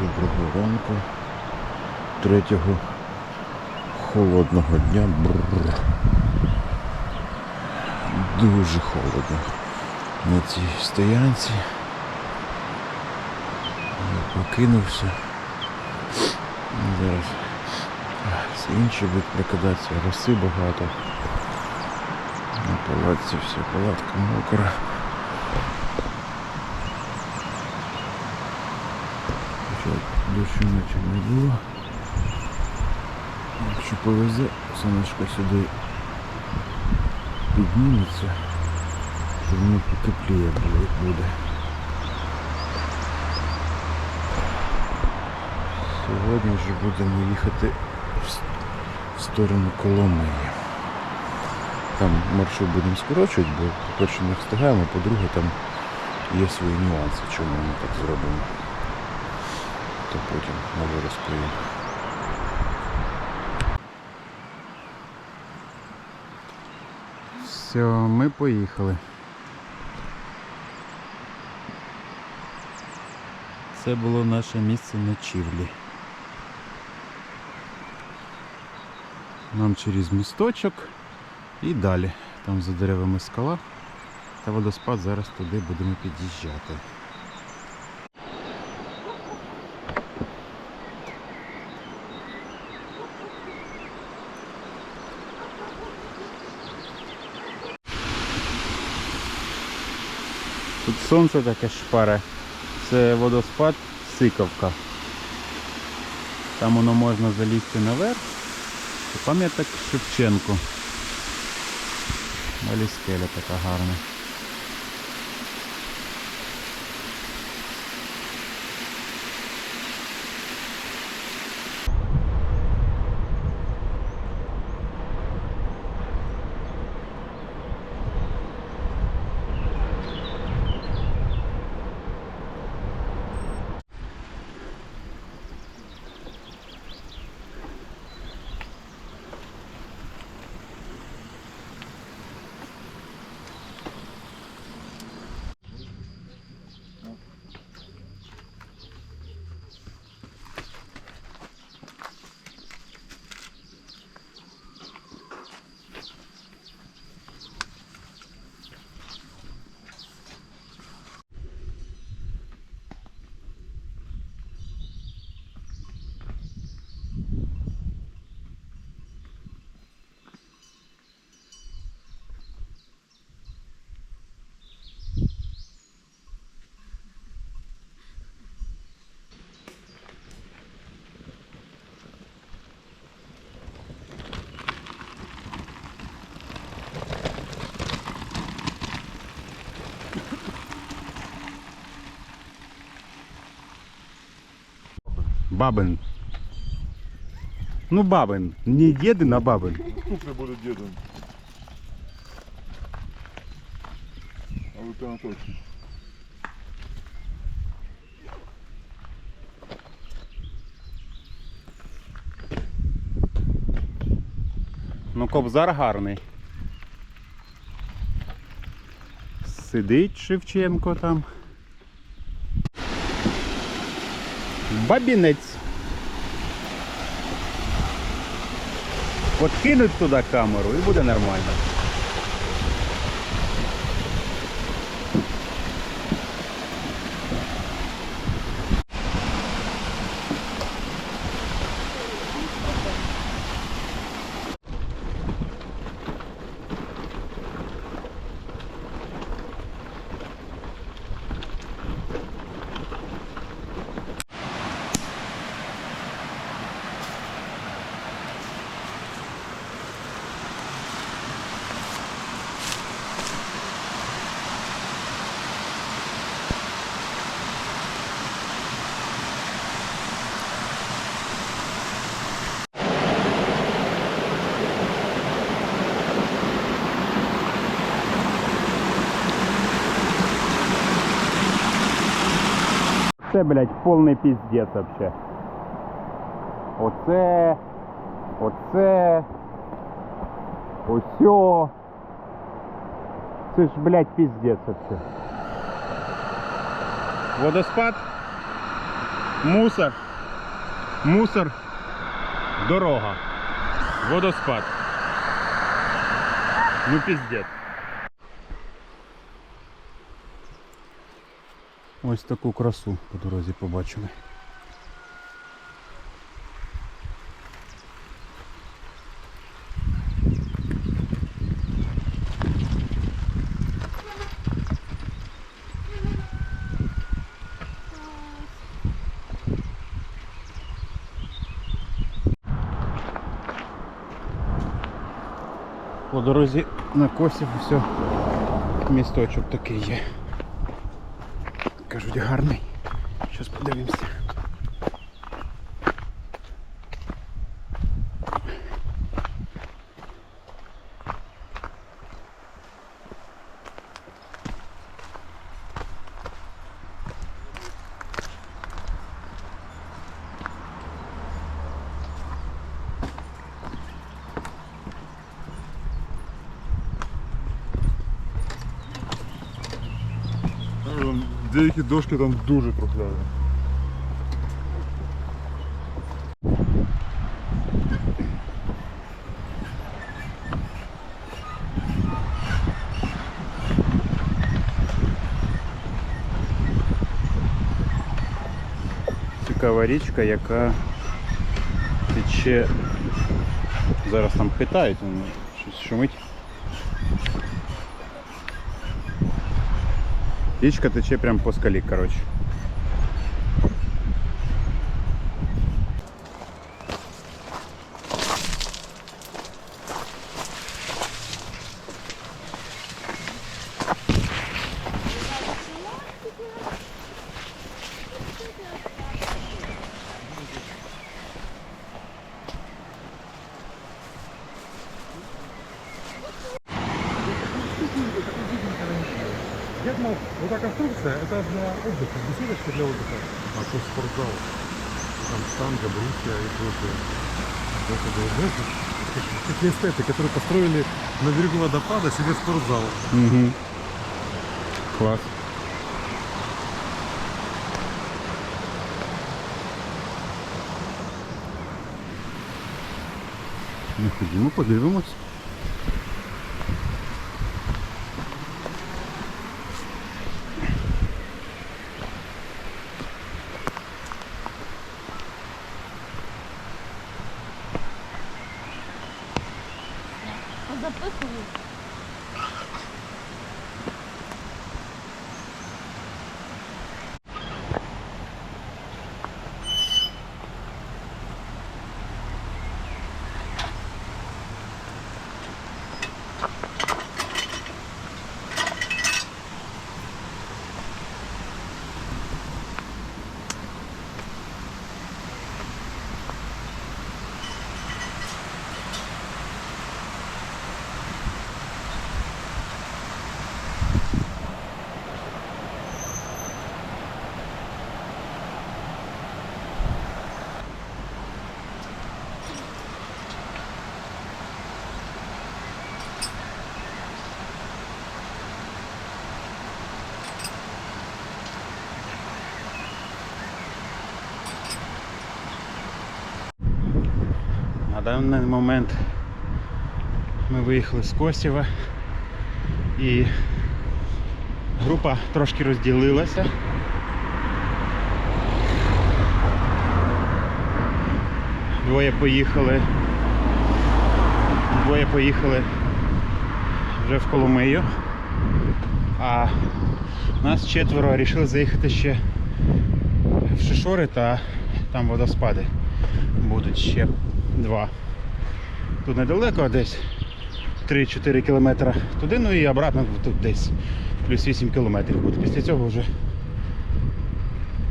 Доброго ранку. Третього холодного дня. Бррр. Дуже холодно на цій стоянці. Я покинувся. Зараз все інше буде прокидатися, роси багато. На палатці все, палатка мокра. Дощу наче не було. Якщо повезе, сонечко сюди підніметься, то воно потепліє буде-. Сьогодні вже будемо їхати в сторону Коломиї. Там маршрут будемо скорочувати, бо по-перше не встигаємо, по-друге, там є свої нюанси, чому ми так зробимо. То потім може розповім. Все, ми поїхали. Це було наше місце ночівлі. Нам через місточок і далі. Там за деревами скала та водоспад. Зараз туди будемо під'їжджати. Тут сонце таке шпаре. Це водоспад Сиковка. Там воно можна залізти наверх. І пам'ятник Шевченку. Далі скеля така гарна. Бабин. Ну бабин. Не дедин, а бабин. Туфли будут дедом. А вы прям точно. Ну кобзар гарний. Сидить Шевченко там. Бабінець. Подкинуть туди камеру і буде нормально. Це, блядь, повний піздець вообще. Оце. Оце. Осьо. Це ж, блядь, піздець вообще. Водоспад Мусор. Мусор. Дорога. Водоспад. Ну піздець. Ось таку красу по дорозі побачили. По дорозі на косів все місточок такий є. Кажуть, гарний. Щас подивимося. Е, Деякі дошки там дуже трухляві. Цікава річка, яка тече. Зараз там хитають, воно щось шумить. Річка тече прямо по скалі, коротше. Конструкция, это для отдыха, беседочка для отдыха. А що спортзал? Там штанга, брусья и прочее. Это было, знаете, Такие эстеты, которые построили на берегу водопада себе спортзал. Угу. Клас. Ну, ходімо, подивимось. 뜯고 На даний момент ми виїхали з Косєва і група трошки розділилася. Двоє поїхали. Двоє поїхали вже в Коломию. А нас четверо вирішили заїхати ще в Шишори та там водоспади будуть ще два. Тут недалеко десь 3-4 кілометри туди, ну і обратно тут десь плюс 8 кілометрів буде. Після цього вже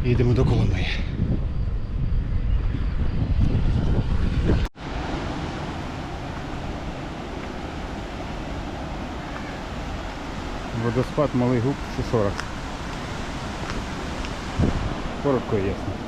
їдемо до Коломиї. Водоспад Малий Губ Шишора. Коротко і ясно.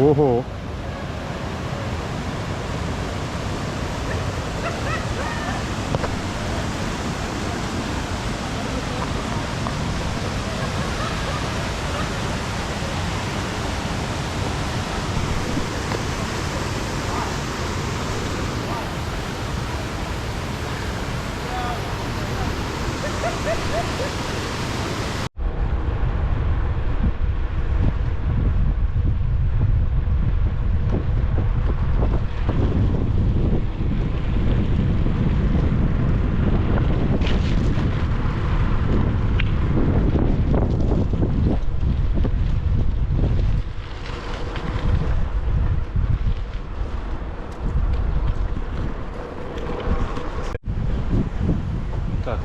Ого. Так,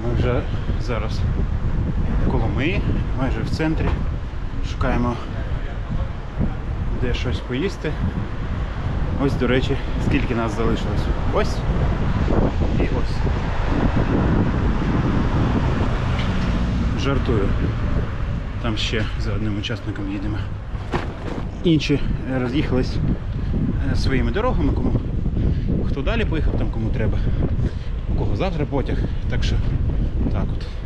ми вже зараз в Коломиї, майже в центрі. Шукаємо де щось поїсти. Ось, до речі, скільки нас залишилось. Ось і ось. Жартую. Там ще за одним учасником їдемо. Інші роз'їхались е, своїми дорогами, кому хто далі поїхав, там кому треба. У кого завтра потяг. Так що так от.